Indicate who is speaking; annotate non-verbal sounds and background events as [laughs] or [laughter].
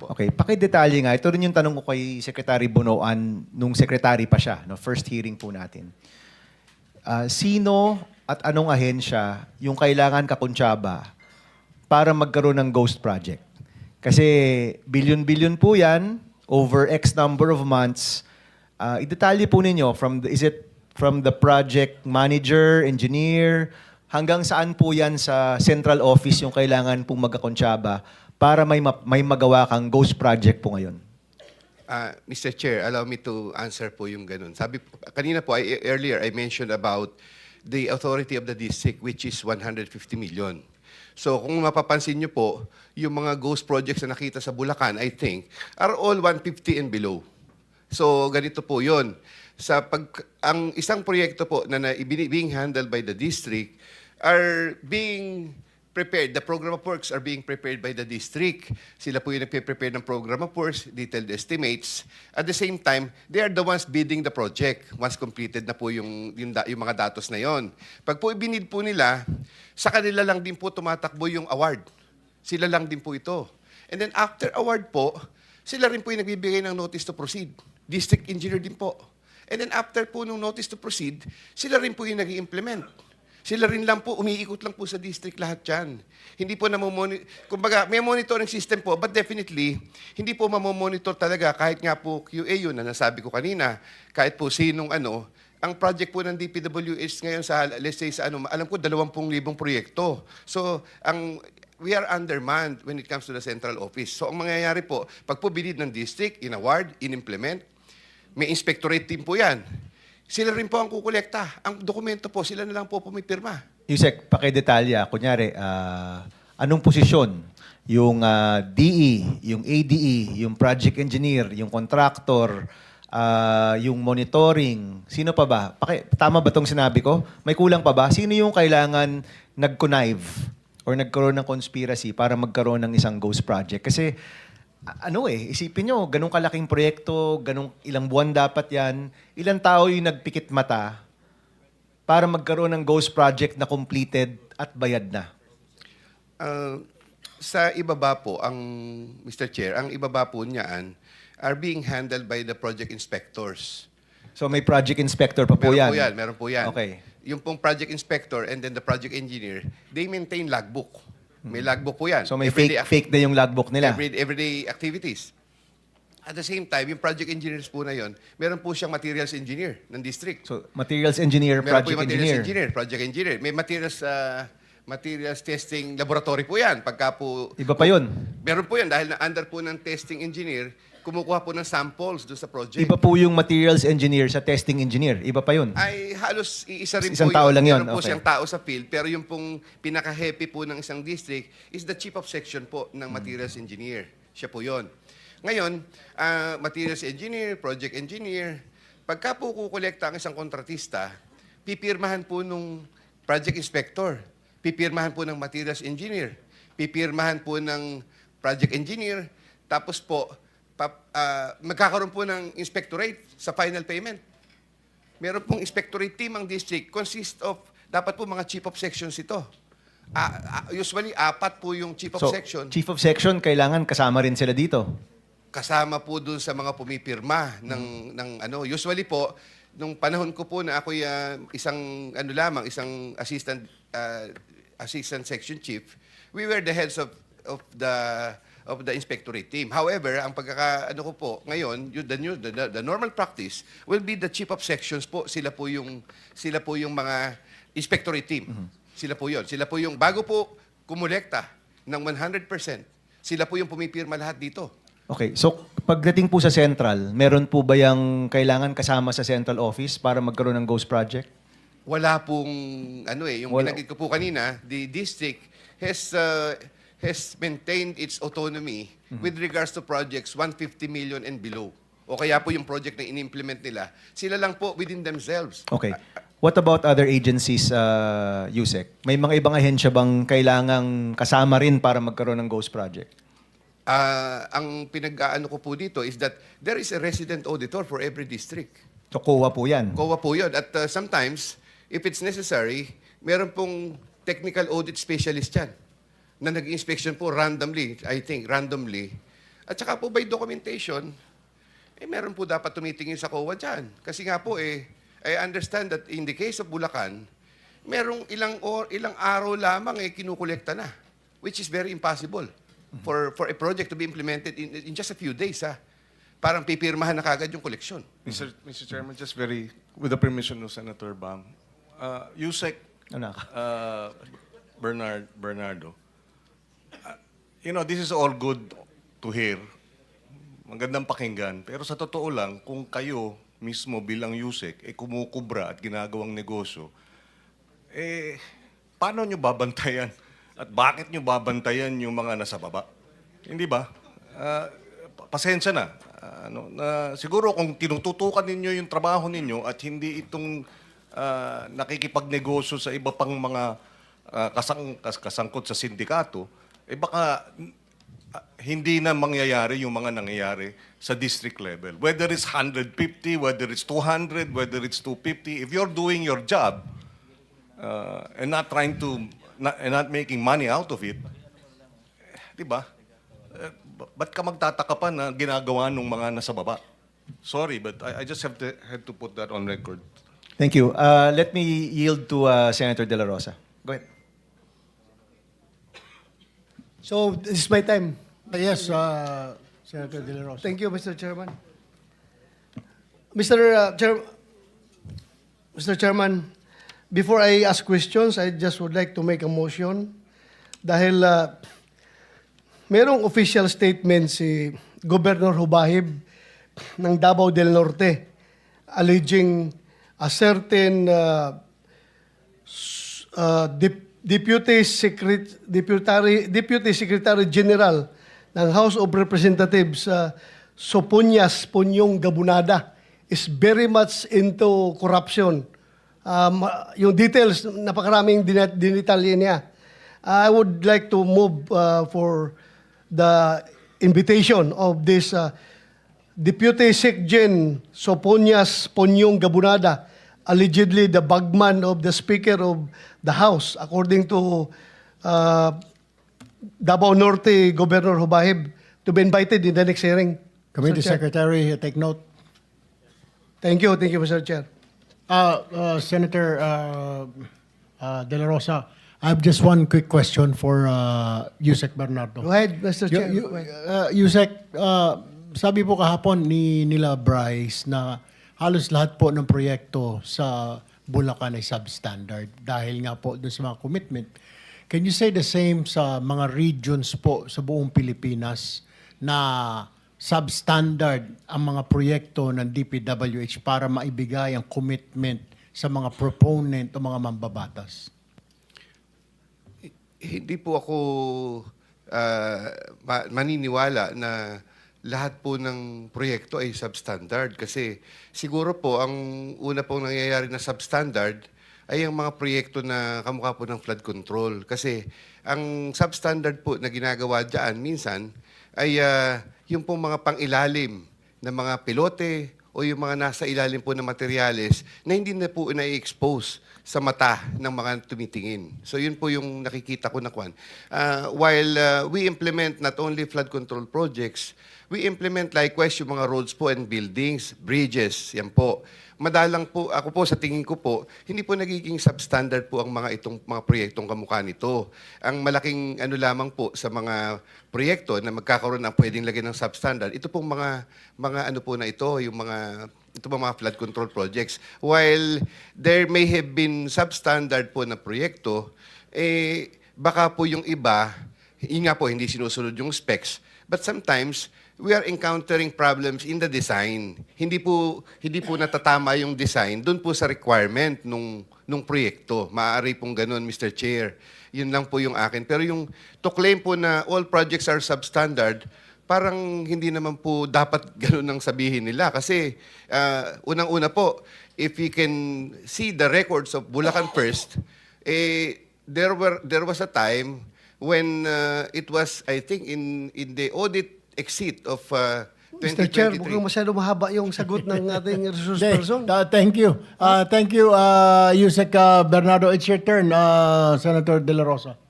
Speaker 1: Okay, pakidetalye nga. Ito rin yung tanong ko kay Secretary Bonoan nung secretary pa siya, no, first hearing po natin. Ah, sino at anong ahensya yung kailangan kakuntsaba para magkaroon ng ghost project? Kasi billion-billion po yan over X number of months. Ah, idetalye po ninyo from the, is it from the project manager, engineer, hanggang saan po yan sa central office yung kailangan pong magkakuntsaba para may, ma- may magawa kang ghost project po ngayon?
Speaker 2: Ah, Mr. Chair, allow me to answer po yung ganun. Sabi po- kanina po I, earlier I mentioned about the authority of the district which is 150 million. So kung mapapansin niyo po, yung mga ghost projects na nakita sa Bulacan, I think, are all 150 and below. So ganito po 'yon. Sa pag ang isang proyekto po na, na being handled by the district are being prepared. The program of works are being prepared by the district. Sila po yung nagpe-prepare ng program of works, detailed estimates. At the same time, they are the ones bidding the project once completed na po yung, yung, yung mga datos na yon. Pag po ibinid po nila, sa kanila lang din po tumatakbo yung award. Sila lang din po ito. And then after award po, sila rin po yung nagbibigay ng notice to proceed. District engineer din po. And then after po nung notice to proceed, sila rin po yung nag implement Sila rin lang po, umiikot lang po sa district lahat yan. Hindi po namomonitor, kumbaga may monitoring system po, but definitely, hindi po mamomonitor talaga kahit nga po QA yun na nasabi ko kanina, kahit po sinong ano, ang project po ng DPWH ngayon sa, let's say sa ano, alam ko 20,000 proyekto. So, ang we are undermanned when it comes to the central office. So, ang mangyayari po, pag po binid ng district, in-award, in-implement, may inspectorate team po yan. Sila rin po ang kukolekta. Ang dokumento po, sila na lang po pumipirma.
Speaker 1: Yusek, pakidetalya. Kunyari, ah, anong posisyon? Yung ah, DE, yung ADE, yung project engineer, yung contractor, ah, yung monitoring. Sino pa ba? Paki, tama ba tong sinabi ko? May kulang pa ba? Sino yung kailangan nag-connive or nagkaroon ng conspiracy para magkaroon ng isang ghost project? Kasi ano eh, isipin nyo, ganun kalaking proyekto, ganun ilang buwan dapat yan, ilang tao yung nagpikit mata para magkaroon ng ghost project na completed at bayad na.
Speaker 2: Uh, sa ibaba po, ang Mr. Chair, ang ibaba po niyaan are being handled by the project inspectors.
Speaker 1: So may project inspector pa po
Speaker 2: meron
Speaker 1: yan.
Speaker 2: po yan, meron po yan.
Speaker 1: Okay.
Speaker 2: Yung pong project inspector and then the project engineer, they maintain logbook. May logbook po yan.
Speaker 1: So may
Speaker 2: Everyday
Speaker 1: fake fake na yung logbook nila.
Speaker 2: Every, everyday activities. At the same time, yung project engineers po na yon, meron po siyang materials engineer ng district.
Speaker 1: So materials engineer,
Speaker 2: Meron po
Speaker 1: project
Speaker 2: yung materials
Speaker 1: engineer.
Speaker 2: engineer, project engineer. May materials uh, materials testing laboratory po yan. Pagka po...
Speaker 1: Iba pa yun.
Speaker 2: Meron po yan dahil na under po ng testing engineer, kumukuha po ng samples doon sa project.
Speaker 1: Iba po yung materials engineer sa testing engineer. Iba pa yun.
Speaker 2: ay halos iisa rin
Speaker 1: Isang
Speaker 2: po
Speaker 1: tao lang yun,
Speaker 2: Meron po
Speaker 1: okay.
Speaker 2: siyang tao sa field, pero yung pong pinaka-happy po ng isang district is the chief of section po
Speaker 1: Hmm.
Speaker 2: ng materials engineer. Siya po yon. Ngayon, ah, materials engineer, project engineer, pagka po kukolekta ang isang kontratista, pipirmahan po nung project inspector, pipirmahan po ng materials engineer, pipirmahan po ng project engineer, tapos po, pap, ah, magkakaroon po ng inspectorate sa final payment. Meron pong inspectorate team ang district consist of dapat po mga chief of sections ito. Ah, usually apat po yung chief of
Speaker 1: So
Speaker 2: section
Speaker 1: chief of section kailangan kasama rin sila dito.
Speaker 2: kasama po dun sa mga pumipirma ng ng ano usually po nung panahon ko po na ako isang ano lamang isang assistant ah, assistant section chief we were the heads of of the of the inspectorate team. However ang pagkaka ano ko po ngayon yung the, new, the, the, the normal practice will be the chief of sections po. Sila po yung sila po yung mga inspectorate team. Sila po yon sila po yung bago po kumolekta ng 100% sila po yung pumipirma lahat dito.
Speaker 1: Okay, so pagdating po sa central, meron po ba yung kailangan kasama sa central office para magkaroon ng ghost project?
Speaker 2: Wala pong ano eh, yung
Speaker 1: Wala.
Speaker 2: binanggit ko po kanina, the district has uh, has maintained its autonomy
Speaker 1: Mm-hmm.
Speaker 2: with regards to projects 150 million and below. O kaya po yung project na in-implement nila, sila lang po within themselves.
Speaker 1: Okay. What about other agencies, uh, Yusek? May mga ibang ahensya bang kailangang kasama rin para magkaroon ng ghost project?
Speaker 2: Ah, ang pinag-aano ko po dito is that there is a resident auditor for every district.
Speaker 1: So COA po yan.
Speaker 2: COA po yun. At uh, sometimes, if it's necessary, meron pong technical audit specialist yan na nag-inspection po randomly, I think, randomly, At saka po by documentation, eh meron po dapat tumitingin sa COA dyan. Kasi nga po eh, I understand that in the case of Bulacan, merong ilang or ilang araw lamang eh kinukolekta na, which is very impossible for for a project to be implemented in, in just a few days ha. Parang pipirmahan na kagad yung koleksyon.
Speaker 3: Mr. Mr. Chairman, just very, with the permission of Senator Bam, uh, Yusek
Speaker 1: Ano?
Speaker 3: uh, Bernard, Bernardo, uh, you know, this is all good to hear. Magandang pakinggan. Pero sa totoo lang, kung kayo mismo bilang Yusek, eh kumukubra at ginagawang negosyo, eh, paano nyo babantayan? At bakit nyo babantayan yung mga nasa baba? Hindi ba? Pa- pasensya na. Ah, ano, na siguro kung tinututukan ninyo yung trabaho ninyo at hindi itong ah, nakikipagnegosyo sa iba pang mga ah, kasang, kas- kasangkot sa sindikato, eh baka ah, hindi na mangyayari yung mga nangyayari sa district level. Whether it's 150, whether it's 200, whether it's 250, if you're doing your job, uh, and not trying to not, and not making money out of it, eh, 'di ba? Eh, ba- ba't ka magtataka pa na ginagawa ng mga nasa baba? Sorry, but I, I just have to had to put that on record.
Speaker 1: Thank you. Uh, let me yield to uh, Senator De La Rosa. Go ahead.
Speaker 4: So, this is my time.
Speaker 5: Uh, Yes, uh, Senator De La Rosa.
Speaker 4: Thank you, Mr. Chairman. Mr. uh, Chair, Mr. Chairman, before I ask questions, I just would like to make a motion dahil uh, merong official statement si Governor Hubahib ng Davao del Norte alleging a certain uh, uh, Dep- Deputy Secret Deputy Deputy Secretary General ng House of Representatives uh, Soponyas Punyong Gabunada is very much into corruption. Um, yung details, napakaraming din- dinitalye niya. I would like to move uh, for the invitation of this uh, Deputy Secgen Soponyas Ponyong Gabunada, allegedly the bagman of the Speaker of the House, according to uh, Davao Norte Governor Hubahib, to be invited in the next hearing.
Speaker 5: Committee.
Speaker 4: Chair.
Speaker 5: Secretary, take note.
Speaker 4: Thank you, thank you, Mr. Chair.
Speaker 5: Uh, uh, Senator uh, uh, De La Rosa, I have just one quick question for uh, Yusek Bernardo.
Speaker 4: Go ahead, Mr. Chair. Go ahead.
Speaker 5: uh, Yusek, uh, sabi po kahapon ni nila Bryce na halos lahat po ng proyekto sa Bulacan ay substandard dahil nga po dun sa mga commitment. Can you say the same sa mga regions po sa buong Pilipinas na substandard ang mga proyekto ng DPWH para maibigay ang commitment sa mga proponent o mga mambabatas?
Speaker 2: hindi po ako ma- maniniwala na lahat po ng proyekto ay substandard. Kasi siguro po ang una pong nangyayari na substandard ay ang mga proyekto na kamukha po ng flood control. Kasi ang substandard po na ginagawa diyan minsan ay ah, yung pong mga pangilalim na mga pilote o yung mga nasa ilalim po ng materyales na hindi na po na-expose sa mata ng mga tumitingin. So yun po yung nakikita ko na kwan. Uh, while uh, we implement not only flood control projects, we implement likewise yung mga roads po and buildings, bridges, yan po. Madalang po, ako po sa tingin ko po, hindi po nagiging substandard po ang mga itong mga proyektong kamukha nito. Ang malaking ano lamang po sa mga proyekto na magkakaroon ng pwedeng lagyan ng substandard, ito pong mga mga ano po na ito, yung mga ito po mga flood control projects. While there may have been substandard po na proyekto, eh baka po yung iba, yun nga po, hindi sinusunod yung specs. But sometimes, we are encountering problems in the design. Hindi po hindi po natatama yung design doon po sa requirement nung nung proyekto. Maaari pong ganun, Mr. Chair. Yun lang po yung akin. Pero yung to claim po na all projects are substandard, parang hindi naman po dapat [laughs] ganun ang sabihin nila. Kasi ah, unang-una po, if we can see the records of Bulacan First, eh, there were there was a time when uh, it was, I think, in in the audit exit of uh,
Speaker 4: Mr. Chair,
Speaker 2: 2023.
Speaker 4: mukhang masyado mahaba yung sagot ng ating [laughs] resource person.
Speaker 5: uh, thank you. Uh, thank you, uh, Yusek uh, Bernardo. It's your turn, uh, Senator De La Rosa.